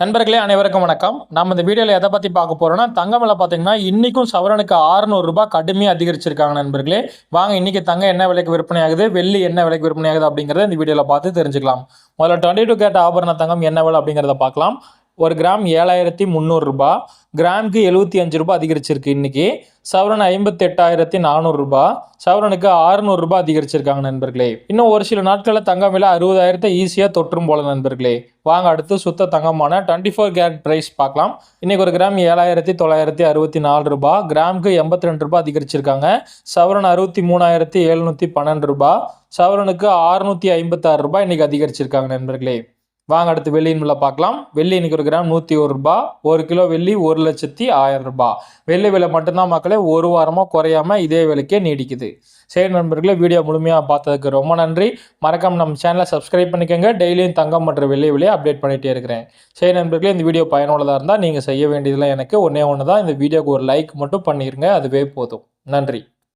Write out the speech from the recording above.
நண்பர்களே அனைவருக்கும் வணக்கம். நம்ம இந்த வீடியோவில் எதை பற்றி பார்க்க போகிறோம்னா தங்கம் விலை பார்த்தீங்கன்னா இன்றைக்கும் சவரனுக்கு 600 கடுமையாக அதிகரிச்சிருக்காங்க நண்பர்களே. வாங்க இன்றைக்கி தங்கம் என்ன விலைக்கு விற்பனை ஆகுது வெள்ளி என்ன விலைக்கு விற்பனை ஆகுது அப்படிங்கிறத இந்த வீடியோவில் பார்த்து தெரிஞ்சுக்கலாம். முதல்ல டுவெண்ட்டி டூ கேட் ஆபரண தங்கம் என்ன விலை அப்படிங்கிறத பார்க்கலாம். ஒரு கிராம் ஏழாயிரத்தி முந்நூறுரூபா கிராமுக்கு எழுபத்தி அஞ்சு ரூபாய் அதிகரிச்சிருக்கு இன்றைக்கி சவரன் ஐம்பத்தெட்டாயிரத்தி நானூறுரூபா சவரனுக்கு ஆறுநூறுரூபா அதிகரிச்சிருக்காங்க நண்பர்களே. இன்னும் ஒரு சில நாட்களில் தங்கம் விலை அறுபதாயிரத்தை ஈஸியாக தொற்றும் போல நண்பர்களே. வாங்க அடுத்து சுத்த தங்கமான டுவெண்ட்டி ஃபோர் கேரட் ப்ரைஸ் பார்க்கலாம். இன்றைக்கி ஒரு கிராம் ஏழாயிரத்தி தொள்ளாயிரத்தி அறுபத்தி நாலு ரூபாய் கிராமுக்கு எண்பத்தி ரெண்டு ரூபாய் அதிகரிச்சிருக்காங்க. சவரன் அறுபத்தி மூணாயிரத்தி எழுநூற்றி பன்னெண்டு ரூபா. சவரனுக்கு ஆறுநூற்றி ஐம்பத்தாறு ரூபாய் இன்றைக்கி அதிகரிச்சிருக்காங்க நண்பர்களே. வாங்க அடுத்து வெள்ளியின் விலை பார்க்கலாம். வெள்ளி இன்னைக்கு ஒரு கிராம் நூற்றி ஒரு ரூபாய் ஒரு கிலோ வெள்ளி ஒரு லட்சத்தி ஆயிரம் ரூபாய் வெள்ளி விலை மட்டும்தான் மக்களே ஒரு வாரமாக குறையாம இதே விலைக்கே நீடிக்குது. சரி நண்பர்களே வீடியோ முழுமையாக பார்த்ததுக்கு ரொம்ப நன்றி. மறக்காம நம்ம சேனலை சப்ஸ்கிரைப் பண்ணிக்கோங்க. டெய்லியும் தங்கம் மற்றும் வெள்ளி விலையை அப்டேட் பண்ணிகிட்டே இருக்கிறேன். சரி நண்பர்களே இந்த வீடியோ பயனுள்ளதாக இருந்தால் நீங்கள் செய்ய வேண்டியதெல்லாம் எனக்கு ஒன்றே ஒன்று தான் இந்த வீடியோக்கு ஒரு லைக் மட்டும் பண்ணிடுங்க அதுவே போதும். நன்றி.